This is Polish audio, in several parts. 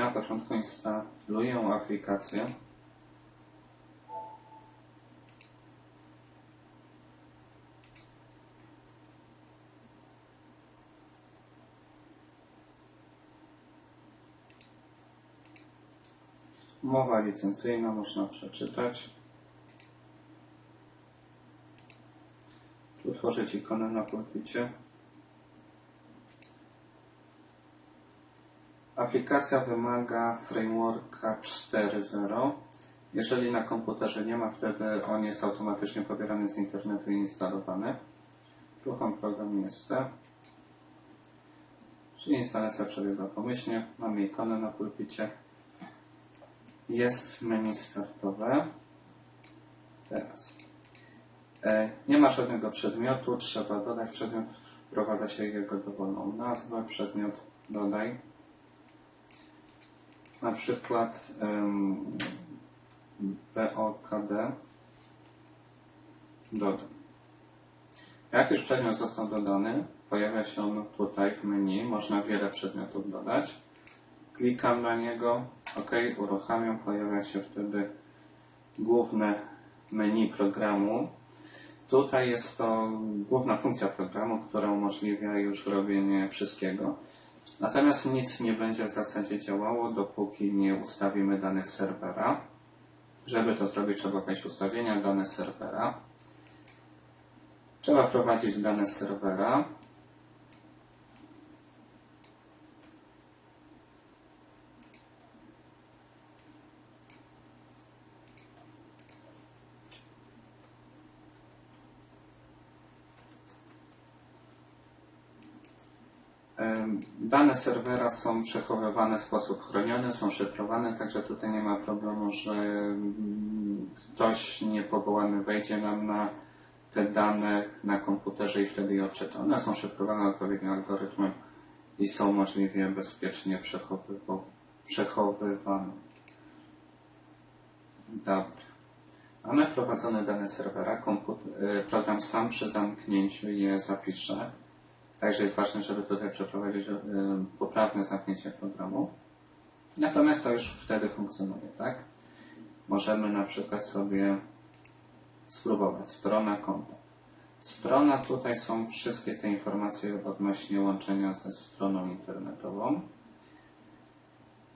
Na początku instaluję aplikację. Umowa licencyjna można przeczytać. Tu utworzyć ikonę na pulpicie. Aplikacja wymaga frameworka 4.0. Jeżeli na komputerze nie ma, wtedy on jest automatycznie pobierany z internetu i instalowany. Ruchom program jest T. Czyli instalacja przebiega pomyślnie. Mamy ikonę na pulpicie. Jest menu startowe. Teraz. E, nie ma żadnego przedmiotu. Trzeba dodać przedmiot. Wprowadza się jego dowolną nazwę. Przedmiot dodaj na przykład um, BOKD dodam. Jak już przedmiot został dodany, pojawia się on tutaj w menu. Można wiele przedmiotów dodać. Klikam na niego, OK, uruchamiam. Pojawia się wtedy główne menu programu. Tutaj jest to główna funkcja programu, która umożliwia już robienie wszystkiego. Natomiast nic nie będzie w zasadzie działało, dopóki nie ustawimy danych serwera. Żeby to zrobić, trzeba wejść ustawienia, dane serwera. Trzeba wprowadzić dane serwera. Dane serwera są przechowywane w sposób chroniony, są szyfrowane, także tutaj nie ma problemu, że ktoś niepowołany wejdzie nam na te dane na komputerze i wtedy je odczyta. One są szyfrowane odpowiednim algorytmem i są możliwie bezpiecznie przechowywane. Dobra. Mamy wprowadzone dane serwera. program sam przy zamknięciu je zapisze. Także jest ważne, żeby tutaj przeprowadzić e, poprawne zamknięcie programu. Natomiast to już wtedy funkcjonuje, tak? Możemy na przykład sobie spróbować. Strona konta. Strona, tutaj są wszystkie te informacje odnośnie łączenia ze stroną internetową.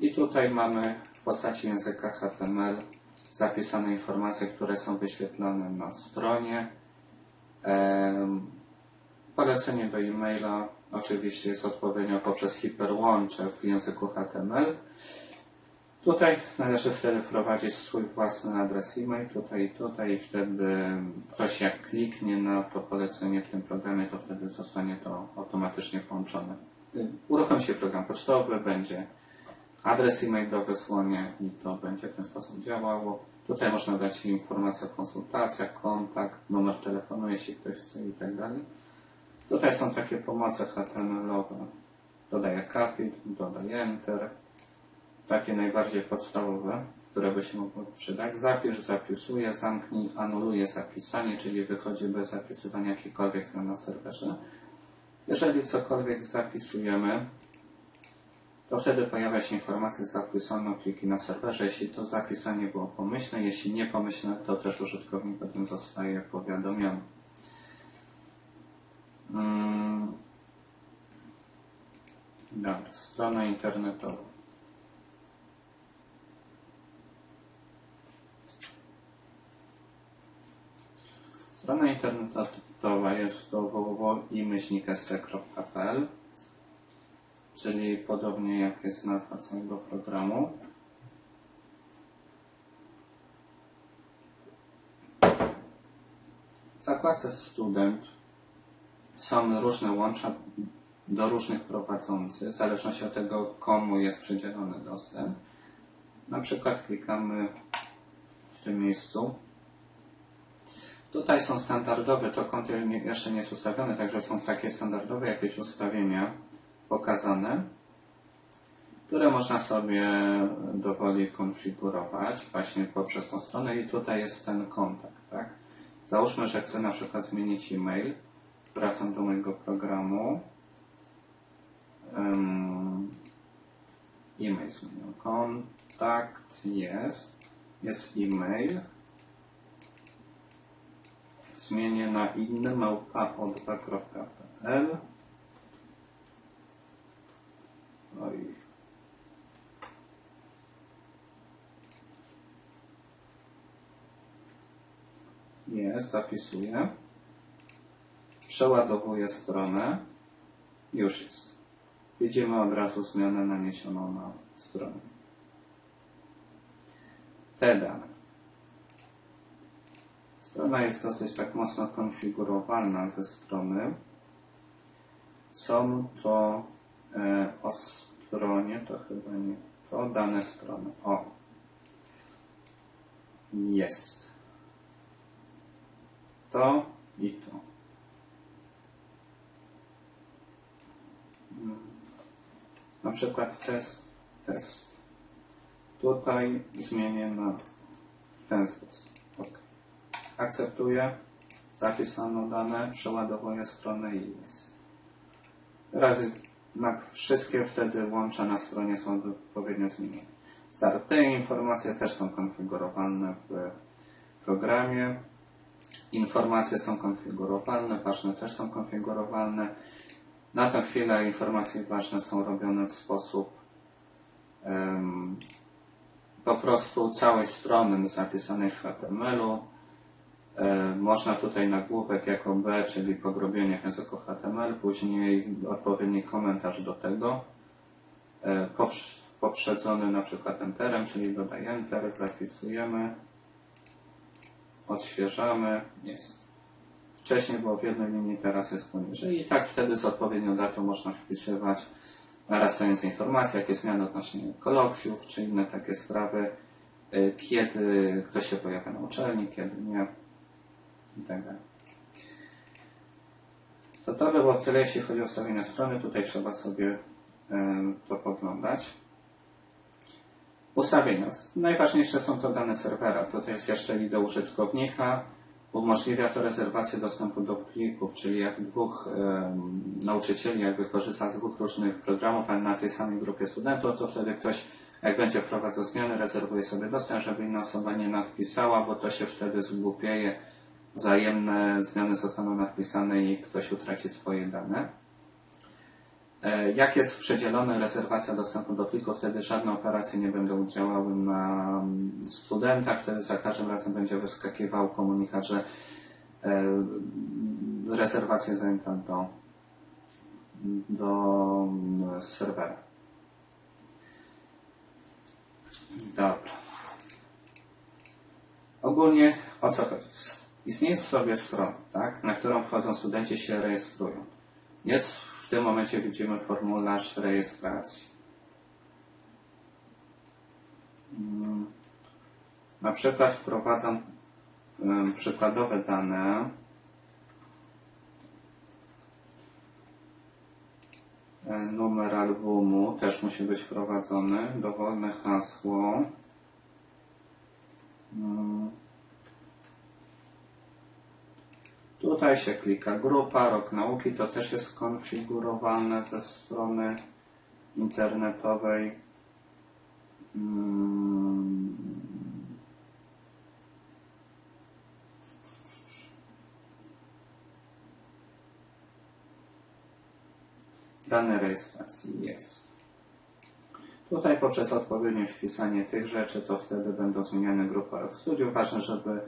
I tutaj mamy w postaci języka HTML zapisane informacje, które są wyświetlane na stronie. Polecenie do e-maila oczywiście jest odpowiednio poprzez hiperłącze w języku HTML. Tutaj należy wtedy wprowadzić swój własny adres e-mail, tutaj i tutaj i wtedy ktoś jak kliknie na to polecenie w tym programie, to wtedy zostanie to automatycznie połączone. Uruchomi się program pocztowy, będzie adres e-mail do wysłania i to będzie w ten sposób działało. Tutaj można dać informacje o konsultacjach, kontakt, numer telefonu, jeśli ktoś chce i tak dalej. Tutaj są takie pomoce HTML-owe. Dodaję kapit, dodaję enter. Takie najbardziej podstawowe, które by się mogły przydać. Zapisz, zapisuję, zamknij, anuluję zapisanie, czyli wychodzi bez zapisywania jakichkolwiek zmian na serwerze. Jeżeli cokolwiek zapisujemy, to wtedy pojawia się informacja zapisano pliki na serwerze. Jeśli to zapisanie było pomyślne, jeśli nie pomyślne, to też użytkownik o tym zostaje powiadomiony. Hmm. Dobra, strona internetowa. Strona internetowa jest to www.imyślnikst.pl czyli podobnie jak jest nazwa całego programu. W zakładce student są różne łącza do różnych prowadzących, w zależności od tego, komu jest przydzielony dostęp. Na przykład klikamy w tym miejscu. Tutaj są standardowe, to konto jeszcze nie jest ustawione, także są takie standardowe jakieś ustawienia pokazane, które można sobie dowoli konfigurować właśnie poprzez tą stronę i tutaj jest ten kontakt, tak? Załóżmy, że chcę na przykład zmienić e-mail wracam do mojego programu. e-mail zmienię. Kontakt jest, jest e-mail. Zmienię na inny małpa o2.pl. Oj. Jest, zapisuję. Przeładowuję stronę. Już jest. Widzimy od razu zmianę naniesioną na stronę. Te dane. Strona jest dosyć tak mocno konfigurowalna ze strony. Są to e, o stronie, to chyba nie to, dane strony. O. Jest. To i to. Na przykład test, test. Tutaj zmienię na ten sposób. Ok. Akceptuję. Zapisano dane, przeładowuję stronę i jest. Teraz na wszystkie wtedy łącza na stronie są odpowiednio zmienione. Start. Te informacje też są konfigurowalne w programie. Informacje są konfigurowalne, ważne też są konfigurowalne. Na tę chwilę informacje ważne są robione w sposób um, po prostu całej strony zapisanej w HTML-u. E, można tutaj nagłówek jako B, czyli pogrubienie w języku HTML, później odpowiedni komentarz do tego, e, poprzedzony na przykład Enterem, czyli dodaj Enter, zapisujemy, odświeżamy, jest. Wcześniej było w jednej linii, teraz jest poniżej i tak wtedy z odpowiednią datą można wpisywać narastające informacje, jakie zmiany odnośnie kolokwiów, czy inne takie sprawy, y, kiedy ktoś się pojawia na uczelni, kiedy nie i tak. To to by było tyle, jeśli chodzi o ustawienia strony. Tutaj trzeba sobie to poglądać. Ustawienia. Najważniejsze są to dane serwera. Tutaj jest jeszcze ID użytkownika. Umożliwia to rezerwację dostępu do plików, czyli jak dwóch nauczycieli jakby korzysta z dwóch różnych programów, ale na tej samej grupie studentów, to wtedy ktoś, jak będzie wprowadzał zmiany, rezerwuje sobie dostęp, żeby inna osoba nie nadpisała, bo to się wtedy zgłupieje. Wzajemne zmiany zostaną nadpisane i ktoś utraci swoje dane. E, jak jest przedzielona rezerwacja dostępu do pliku, wtedy żadne operacje nie będą działały na studentach, wtedy za każdym razem będzie wyskakiwał komunikat, że e, rezerwacja zajęta do, do serwera. Dobra. Ogólnie o co chodzi? Istnieje sobie strona, tak, na którą wchodzą studenci się rejestrują. Jest w tym momencie widzimy formularz rejestracji. Mm. Na przykład wprowadzam przykładowe dane. E, numer albumu też musi być wprowadzony. Dowolne hasło. Mm. Tutaj się klika grupa, rok nauki, to też jest konfigurowane ze strony internetowej. Hmm. Dane rejestracji jest. Tutaj poprzez odpowiednie wpisanie tych rzeczy, to wtedy będą zmieniane grupy rok studiów. Ważne, żeby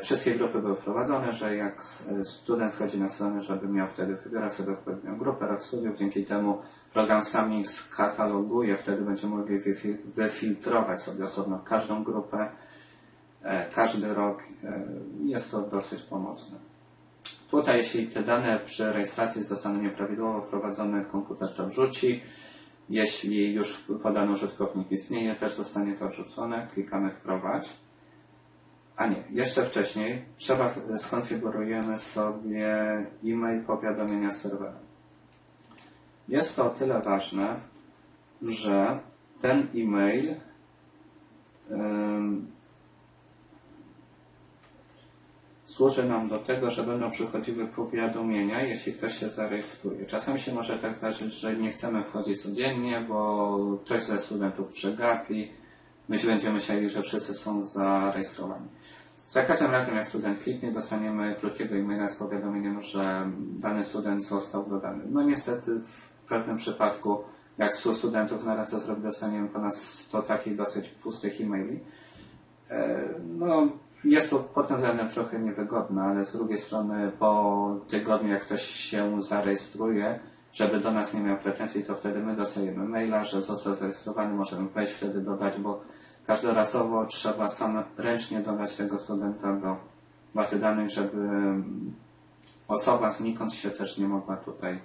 wszystkie grupy były wprowadzone, że jak e, student wchodzi na stronę, żeby miał wtedy wybierać sobie odpowiednią grupę rok studiów, dzięki temu program sam ich skataloguje, wtedy będziemy mogli wyfiltrować sobie osobno każdą grupę, e, każdy rok. Jest to dosyć pomocne. Tutaj, jeśli te dane przy rejestracji zostaną nieprawidłowo wprowadzone, komputer to wrzuci. Jeśli już podany użytkownik istnieje, też zostanie to wrzucone. Klikamy wprowadź. A nie, jeszcze wcześniej trzeba skonfigurujemy sobie e-mail powiadomienia serwera. Jest to o tyle ważne, że ten e-mail służy nam do tego, że będą przychodziły powiadomienia, jeśli ktoś się zarejestruje. Czasami się może tak zdarzyć, że nie chcemy wchodzić codziennie, bo ktoś ze studentów przegapi. Myślę, będziemy myśleli, że wszyscy są zarejestrowani. Za każdym razem, jak student kliknie, dostaniemy krótkiego e-maila z powiadomieniem, że dany student został dodany. No niestety w pewnym przypadku, jak 100 studentów na raz co zrobi, dostaniemy ponad 100 takich dosyć pustych e-maili. E, No, jest to pod tym względem trochę niewygodne, ale z drugiej strony po tygodniu, jak ktoś się zarejestruje, żeby do nas nie miał pretensji, to wtedy my dostajemy maila, że został zarejestrowany, możemy wejść wtedy dodać, bo każdorazowo trzeba sam ręcznie dodać tego studenta do bazy danych, żeby osoba znikąd się też nie mogła tutaj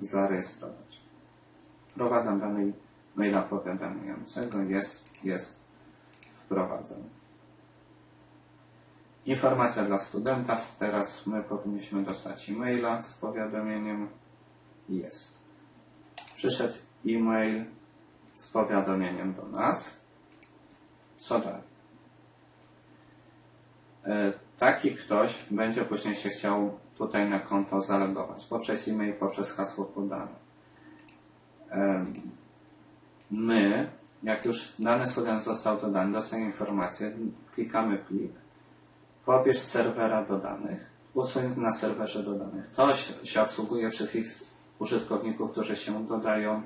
zarejestrować. Wprowadzam dany maila powiadamiającego, jest, jest wprowadzony. Informacja dla studenta. Teraz my powinniśmy dostać e-maila z powiadomieniem. Jest. Przyszedł e-mail z powiadomieniem do nas. Co dalej? E, Taki ktoś będzie później się chciał tutaj na konto zalogować poprzez e-mail, poprzez hasło podane. Em, My, jak już dany student został dodany, dostajemy informację, klikamy plik, pobierz serwera do danych, usuń na serwerze do danych. To się obsługuje wszystkich użytkowników, którzy się dodają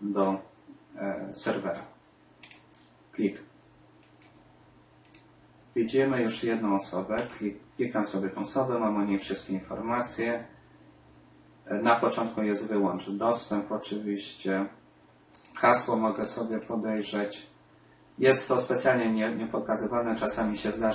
do e, serwera. Klik. Widzimy już jedną osobę, Klik, klikam sobie tą osobę, mam o niej wszystkie informacje. E, Na początku jest wyłącz dostęp oczywiście. Hasło mogę sobie podejrzeć. Jest to specjalnie nie, nie pokazywane, czasami się zdarza.